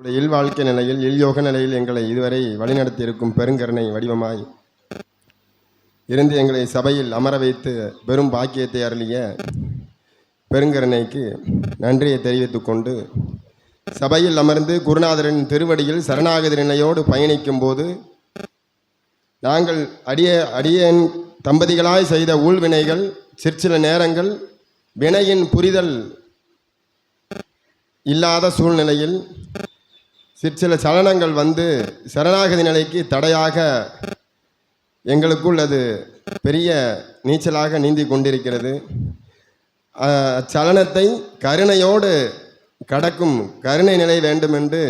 உங்களுடைய இல்வாழ்க்கை நிலையில் இல்யோக நிலையில் எங்களை இதுவரை வழிநடத்தி இருக்கும் பெருங்கருணை வடிவமாய் இருந்து எங்களை சபையில் அமர வைத்து பெரும் பாக்கியத்தை அருளிய பெருங்கருணைக்கு நன்றியை தெரிவித்துக் கொண்டு சபையில் அமர்ந்து குருநாதரின் திருவடியில் சரணாகதி நிலையோடு பயணிக்கும் போது நாங்கள் அடிய அடியன் தம்பதிகளாய் செய்த ஊழ்வினைகள் சிற்சில நேரங்கள் வினையின் புரிதல் இல்லாத சூழ்நிலையில் சிற்சில சலனங்கள் வந்து சரணாகதி நிலைக்கு தடையாக எங்களுக்குள் அது பெரிய நீச்சலாக நீந்தி கொண்டிருக்கிறது. அச்சலனத்தை கருணையோடு கடக்கும் கருணை நிலை வேண்டும் என்று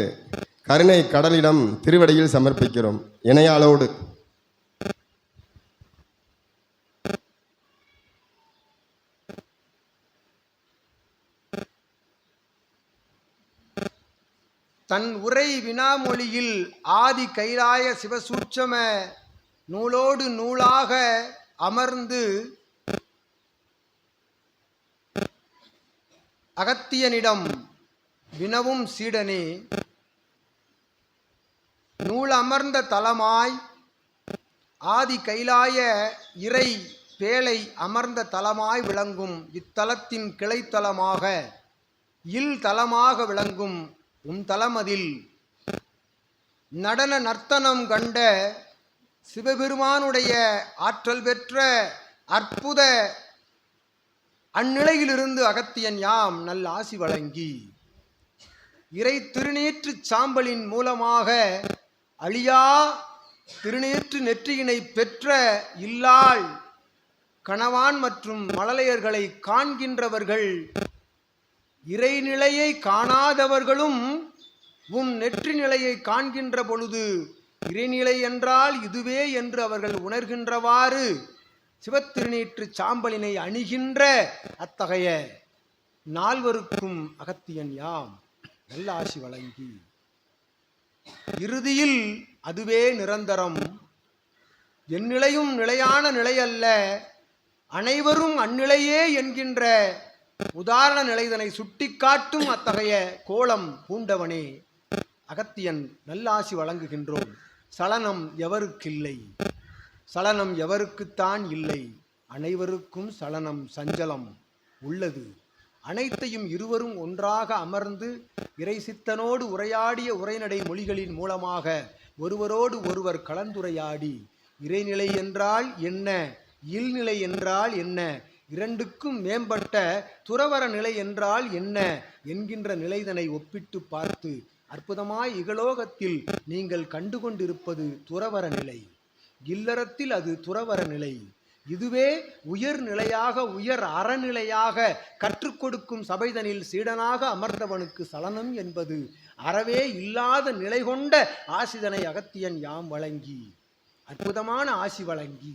கருணை கடலிடம் திருவடியில் சமர்ப்பிக்கிறோம். இணையாளோடு. தன் உரை வினாமொழியில் ஆதி கைலாய சிவசூட்சம நூலோடு நூலாக அமர்ந்து அகத்தியனிடம் வினவும் சீடனே நூல் அமர்ந்த தலமாய் ஆதி கைலாய இறை பேழை அமர்ந்த தலமாய் விளங்கும் இத்தலத்தின் கிளைத்தலமாக இல் தலமாக விளங்கும் உம் தலமதில் நடன நர்த்தனம் கண்ட சிவபெருமானுடைய ஆற்றல் பெற்ற அற்புத அந்நிலையிலிருந்து அகத்தியன் யாம் நல்ல ஆசி வழங்கி இறை திருநீற்று சாம்பலின் மூலமாக அழியா திருநீற்று நெற்றியினை பெற்ற இல்லாள் கணவான் மற்றும் மழலையர்களை காண்கின்றவர்கள் இறைநிலையை காணாதவர்களும் உம் நெற்றி நிலையை காண்கின்ற பொழுது இறைநிலை என்றால் இதுவே என்று அவர்கள் உணர்கின்றவாறு சிவத்திருநீற்று சாம்பலினை அணிகின்ற அத்தகைய நால்வருக்கும் அகத்தியன் யாம். நல்ல ஆசி வழங்கி. இறுதியில் அதுவே நிரந்தரம். என் நிலையும் நிலையான நிலை அல்ல அனைவரும் அந்நிலையே என்கின்ற உதாரண நிலைதனை சுட்டிக்காட்டும் அத்தகைய கோலம் பூண்டவனே அகத்தியன் நல்லாசி வழங்குகின்றோம். சலனம் எவருக்கில்லை? சலனம் எவருக்குத்தான் இல்லை? அனைவருக்கும் சலனம் சஞ்சலம் உள்ளது. அனைத்தையும் இருவரும் ஒன்றாக அமர்ந்து இறைசித்தனோடு உரையாடிய உரைநடை மொழிகளின் மூலமாக ஒருவரோடு ஒருவர் கலந்துரையாடி இறைநிலை என்றால் என்ன? இல்நிலை என்றால் என்ன? இரண்டுக்கும் மேம்பட்ட துறவர நிலை என்றால் என்ன என்கின்ற நிலைதனை ஒப்பிட்டு பார்த்து அற்புதமாய் இகலோகத்தில் நீங்கள் கண்டுகொண்டிருப்பது துறவர நிலை. இல்லறத்தில் அது துறவர நிலை. இதுவே உயர் நிலையாக உயர் அறநிலையாக கற்றுக் கொடுக்கும் சபைதனில் சீடனாக அமர்ந்தவனுக்கு சலனம் என்பது அறவே இல்லாத நிலை கொண்ட ஆசிதனை அகத்தியன் யாம் வழங்கி. அற்புதமான ஆசி வழங்கி.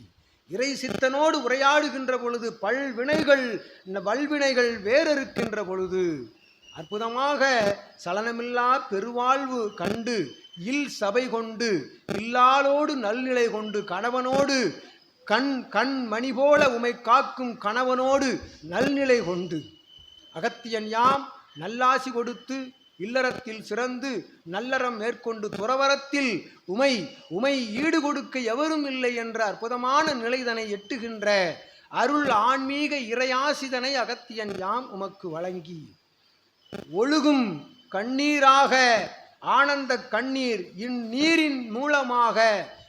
இறை சித்தனோடு உரையாடுகின்ற பொழுது பல்வினைகள் இந்த வல்வினைகள் வேறறுக்கின்ற பொழுது அற்புதமாக சலனமில்லா பெருவாழ்வு கண்டு இல் சபை கொண்டு இல்லாளோடு நல்நிலை கொண்டு கணவனோடு கண் கண் மணி போல உமை காக்கும் கணவனோடு நல்நிலை கொண்டு அகத்தியன் யாம் நல்லாசி கொடுத்து இல்லறத்தில் சிறந்து நல்லறம் மேற்கொண்டு துறவரத்தில் உமை உமை ஈடு கொடுக்க எவரும் இல்லை என்ற அற்புதமான நிலைதனை எட்டுகின்ற அருள் ஆன்மீக இறையாசிதனை அகத்தியன் யாம் உமக்கு வழங்கி. ஒழுகும் கண்ணீராக ஆனந்த கண்ணீர் இந்நீரின் மூலமாக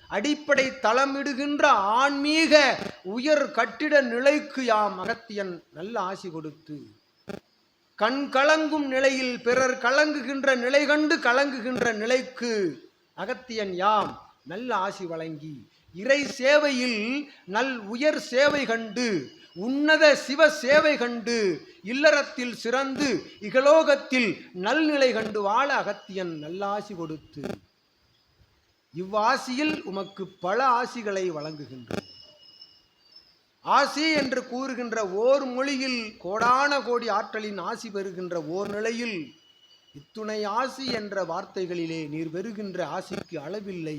அடிப்படை தளமிடுகின்ற ஆன்மீக உயர் கட்டிட நிலைக்கு யாம் அகத்தியன் நல்ல ஆசி கொடுத்து. கண் கலங்கும் நிலையில் பிறர் கலங்குகின்ற நிலை கண்டு கலங்குகின்ற நிலைக்கு அகத்தியன் யாம் நல்ல ஆசி வழங்கி இறை சேவையில் நல் உயர் சேவை கண்டு உன்னத சிவ சேவை கண்டு இல்லறத்தில் சிறந்து இகலோகத்தில் நல்நிலை கண்டு வாழ அகத்தியன் நல்லாசி கொடுத்து இவ்வாசியில் உமக்கு பல ஆசிகளை வழங்குகின்றோம். ஆசி என்று கூறுகின்ற ஓர் மொழியில் கோடான கோடி ஆற்றலின் ஆசி பெறுகின்ற ஓர் நிலையில் இத்துணை ஆசி என்ற வார்த்தைகளிலே நீர் பெறுகின்ற ஆசிக்கு அளவில்லை.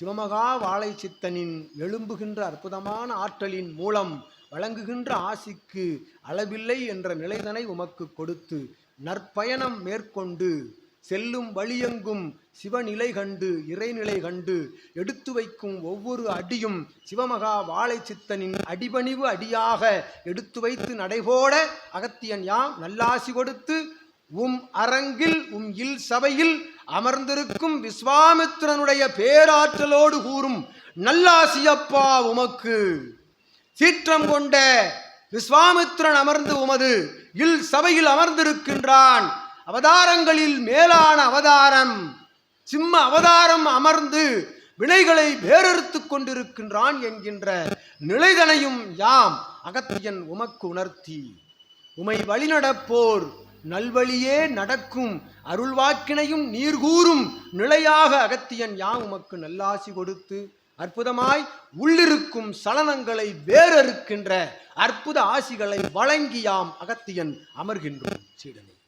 சிவமகா வாழை சித்தனின் எழும்புகின்ற அற்புதமான ஆற்றலின் மூலம் வழங்குகின்ற ஆசிக்கு அளவில்லை என்ற நிலைதனை உமக்கு கொடுத்து நற்பயணம் மேற்கொண்டு செல்லும் வழியெங்கும் சிவநிலை கண்டு இறைநிலை கண்டு எடுத்து வைக்கும் ஒவ்வொரு அடியும் சிவமகா வாழை சித்தனின் அடிபணிவு அடியாக எடுத்து வைத்து நடைபோட அகத்தியன் யாம் நல்லாசி கொடுத்து உம் அரங்கில் உம் இல் சபையில் அமர்ந்திருக்கும் விஸ்வாமித்திரனுடைய பேராற்றலோடு கூறும் நல்லாசியப்பா உமக்கு. சீற்றம் கொண்ட விஸ்வாமித்திரன் அமர்ந்து உமது இல் சபையில் அமர்ந்திருக்கின்றான். அவதாரங்களில் மேலான அவதாரம். சிம்ம அவதாரம் அமர்ந்து வினைகளை வேறறுத்துக் கொண்டிருக்கின்றான் என்கின்ற நிலைதனையும் யாம் அகத்தியன் உமக்கு உணர்த்தி. உமை வழிநடப்போர் நல்வழியே நடக்கும் அருள்வாக்கினையும் நீர்கூறும் நிலையாக அகத்தியன் யாம் உமக்கு நல்லாசி கொடுத்து அற்புதமாய் உள்ளிருக்கும் சலனங்களை வேறறுக்கின்ற அற்புத ஆசிகளை வழங்கியாம் அகத்தியன் அமர்கின்றோம். சீடனை.